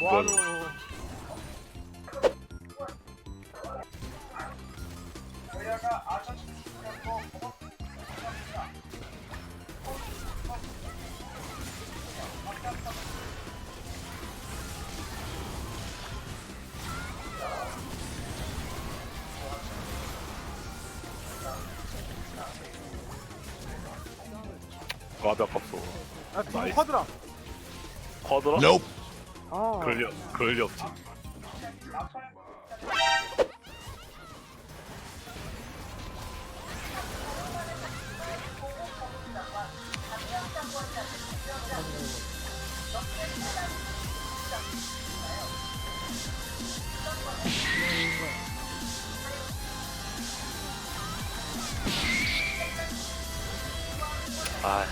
뭐하노 과대 아깝소. 야 뒤로 나이스. 커드라 쿼드라? 아 그럴 리, 그럴 리 없지. 아,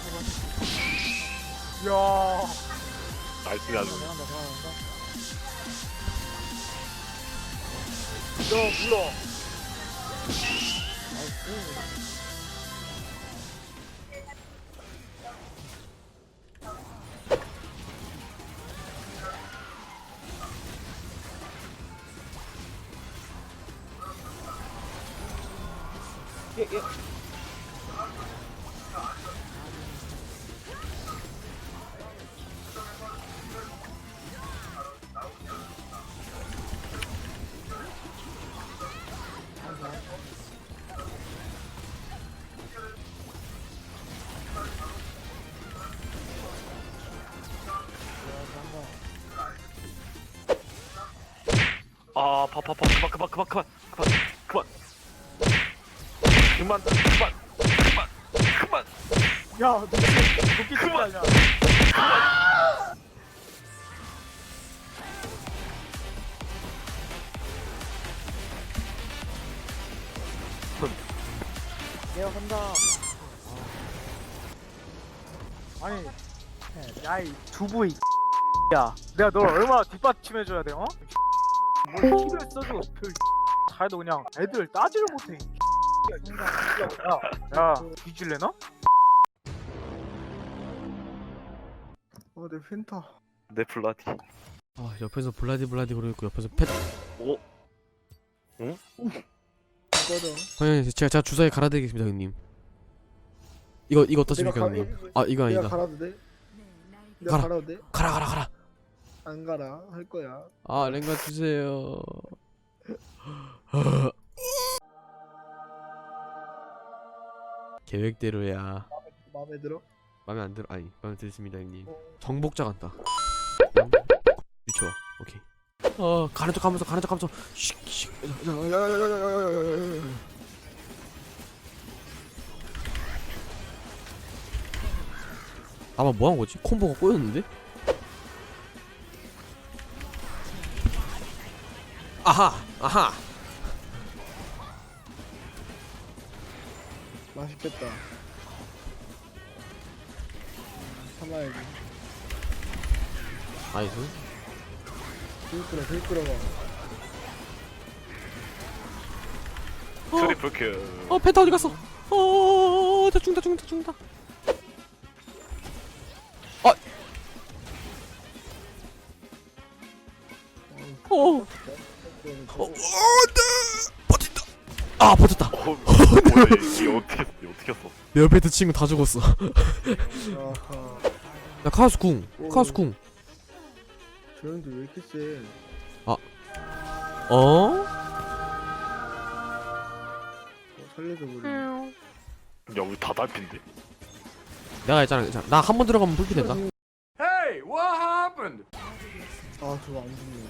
잡아 잡아 이야. 나이스 아주. 잘한다 잘한다 너 물러 예, 예. 아, 파, 파, 파, 그만, 그만, 그만, 그만, 그만, 그만. 그만, 그만, 그만, 그만. 야, 너 도끼 들고 다냐? 내가 간다. 아니, 야이 두부 이 야, 내가 널 얼마나 뒷받침해줘야 돼, 어? 뭘 힘을 써줘, 그 잘도 그냥 애들 따지를 못해. 야, 야, 뒤질래나? 어, 내 펜타. 내 블라디. 아 옆에서 블라디 블라디 그러고 있고 옆에서 펫 오, 꺼져. 형님 제가 제가 주사위 갈아드리겠습니다 형님 이거 이거 어떻습니까 형님 가- 아 이거 내가 아니다 갈아도 돼? 내가 가라. 갈아도 돼? 가라 가라 가라 안 가라. 할 거야. 아 랭가 주세요 계획대로야 마음에 들어? 마음에 안 들어 아니 마음에 들습니다 형님 어. 정복자 같다 미쳐 오케이 어 가는 척 하면서 가는 척 하면서 아마 뭐한 거지? 콤보가 꼬였는데? 아하 아하 맛있겠다. 참아야지. 나이스 들 끌어, 들 끌어봐. 트리플 킬. 어 펜타 어디 갔어? 어, 다 죽는다 죽는다 죽는다. 아, 어, 어, 어, 안돼, 버틴다. 아, 버텼다. 어, 뭐야, 이게 어떻게, 이게 어떻게 했어? 내 옆에 있던 친구 다 죽었어. 아하. 야, 카우스 궁, 카우스 궁. 저 형들 왜 이렇게 세? 어? 어, 살려줘 버리. 야, 우리 다 달핀데. 내가 했잖아. 나 한 번 들어가면 불피 된다. 아, 저거 안 죽네.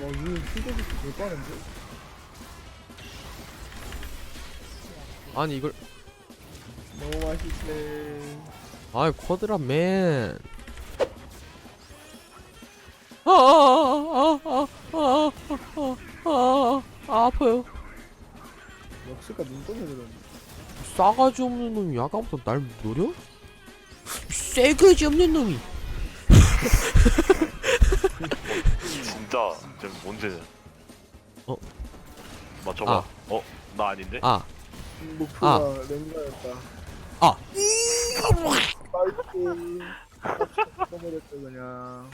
와, 이거 피드백이 개 빠른데? 아니 이걸, 너무 맛있네. 아이 쿼드라 맨. 아, 아, 아, 아, 아, 아, 아, 아, 아파요. 역시가 눈덩이 들었네. 싸가지 없는 놈이 야간부터 날 노려? 싸 쇠거지 없는 놈이 진짜 지금 문제냐 어? 맞춰봐 아. 어? 나 아닌데? 아 목표가 아. 랭가였다. 아. 나이스. 꺼버렸다 그냥.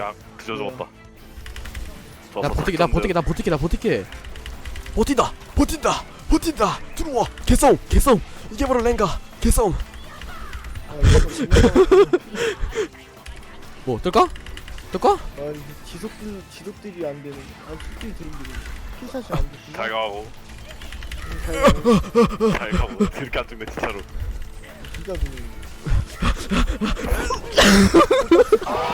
야 그저 죽었다 나 버티게 나 버티게 나 버티게 나 버티게 버틴다 버틴다 버틴다 들어와 개싸움 개싸움 이게 바로 랭가 개싸움 아, 이거 뭐 뜰까? 뜰까? 아, 이게 지속들 지속들이 안 되는. 아, 스킬이 들리는. 필샷이 안 돼. 잘 가고 잘 가고 안 죽네 진짜로 진짜 들리는.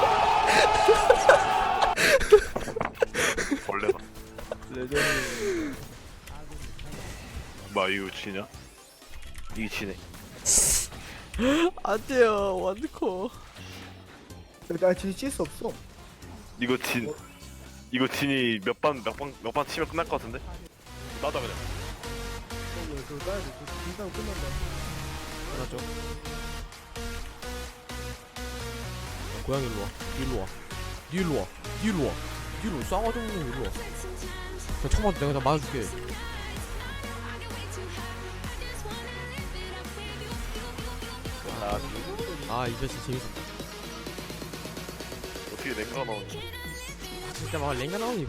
이거 지냐? 이게 지네 안 돼요 완드코 나 진짜 CS 없어. 이거 진 이거 진이 몇 번 몇 번 몇 번 치면 끝날 것 같은데? 나도 그냥 어, 왜 그거 따야 돼? 그거 진짜로 끝난다. 맞죠 고양이 일로 와 일로 와 일로 와 일로 와 일로 싸가지 없는 놈 일로 와 그냥 처음 내가 다 맞아줄게 아 아이 자식 재밌었다. 어떻게 랭가 나오냐? 진짜 막 랭가 나오니